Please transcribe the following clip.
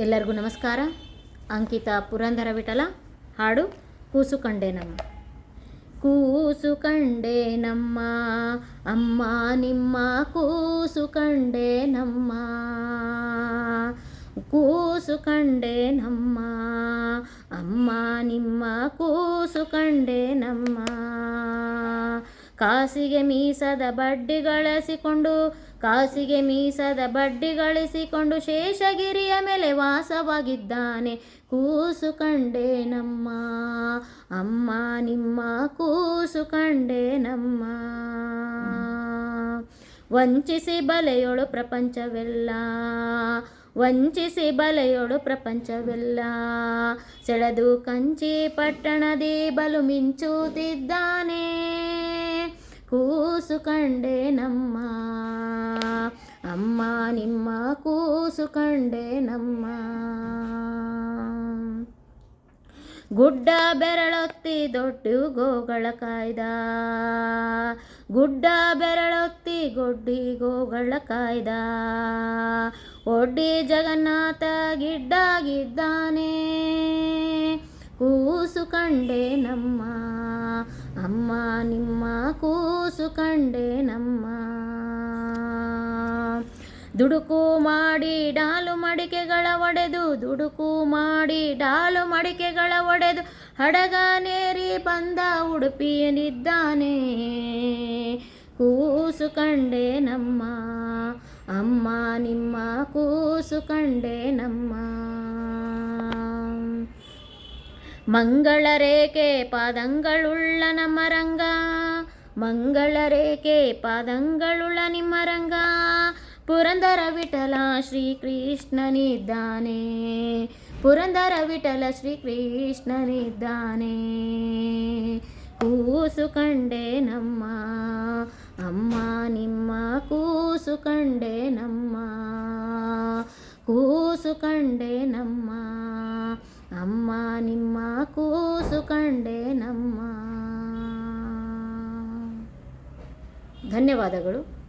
ಎಲ್ಲರಿಗೂ ನಮಸ್ಕಾರ. ಅಂಕಿತ ಪುರಂದರ ವಿಠಲ, ಹಾಡು ಕೂಸು ಕಂಡೆ ನಮ್ಮ. ಕೂಸು ಕಂಡೆ ನಮ್ಮ, ಅಮ್ಮ ನಿಮ್ಮ ಕೂಸು ಕಂಡೆ ನಮ್ಮ. ಕೂಸು ಕಂಡೆ ನಮ್ಮ, ಅಮ್ಮ ನಿಮ್ಮ ಕೂಸು ಕಂಡೆ ನಮ್ಮ. ಕಾಸಿಗೆ ಮೀಸದ ಬಡ್ಡಿ ಗಳಿಸಿಕೊಂಡು, ಕಾಸಿಗೆ ಮೀಸದ ಬಡ್ಡಿ ಗಳಿಸಿಕೊಂಡು ಶೇಷಗಿರಿಯ ಮೇಲೆ ವಾಸವಾಗಿದ್ದಾನೆ. ಕೂಸು ಕಂಡೆ ನಮ್ಮ ಅಮ್ಮ, ನಿಮ್ಮ ಕೂಸು ಕಂಡೆ ನಮ್ಮ. ವಂಚಿಸಿ ಬಲೆಯೊಳು ಪ್ರಪಂಚವೆಲ್ಲ, ವಂಚಿಸಿ ಬಲೆಯೊಳು ಪ್ರಪಂಚವೆಲ್ಲ. ಸೆಳೆದು ಕಂಚಿ ಪಟ್ಟಣದಿ ಬಲು ಮಿಂಚುತ್ತಿದ್ದಾನೆ. ಕೂಸು ಕಂಡೆ ನಮ್ಮ. ಅಮ್ಮ ನಿಮ್ಮ ಕೂಸು ಕಂಡೆ ನಮ್ಮ. ಗುಡ್ಡ ಬೆರಳೊತ್ತಿ ದೊಡ್ಡ ಗೋಗಳ ಕಾಯ್ದ. ಗುಡ್ಡ ಬೆರಳೊತ್ತಿ ಗೊಡ್ಡಿ ಗೋಗಳ ಕಾಯ್ದ. ಒಡ್ಡಿ ಜಗನ್ನಾಥ ಗಿಡ್ಡಾಗಿದ್ದಾನೆ ಕೂಸು ಕಂಡೆ ನಮ್ಮ. ಅಮ್ಮ ನಿಮ್ಮ ಕೂಸು ಕಂಡೆ ನಮ್ಮ. ದುಡುಕು ಮಾಡಿ ಡಾಲು ಮಡಿಕೆಗಳ ಒಡೆದು, ದುಡುಕು ಮಾಡಿ ಡಾಲು ಮಡಿಕೆಗಳ ಒಡೆದು, ಹಡಗ ನೇರಿ ಬಂದ ಉಡುಪಿಯನಿದ್ದಾನೆ ಕೂಸು ಕಂಡೆ ನಮ್ಮ, ಅಮ್ಮ ನಿಮ್ಮ ಕೂಸು ಕಂಡೆ ನಮ್ಮ. ಮಂಗಳ ರೇಖೆ ಪಾದಂಗಳುಳ್ಳ ನಮ್ಮ ರಂಗ ಮಂಗಳ ರೇಖೆ ಪಾದಂಗಳುಳ್ಳ ನಿಮ್ಮ ರಂಗ ಪುರಂದರ ವಿಠಲ ಶ್ರೀಕೃಷ್ಣನಿದ್ದಾನೆ ಪುರಂದರ ವಿಠಲ ಶ್ರೀಕೃಷ್ಣನಿದ್ದಾನೆ ಕೂಸು ಕಂಡೆ ನಮ್ಮ ಅಮ್ಮ ನಿಮ್ಮ ಕೂಸು ಕಂಡೆ ನಮ್ಮ ಕೂಸು ಕಂಡೆ ನಮ್ಮ ಕೂಸು ಕಂಡೆ ನಮ್ಮ. ಧನ್ಯವಾದಗಳು.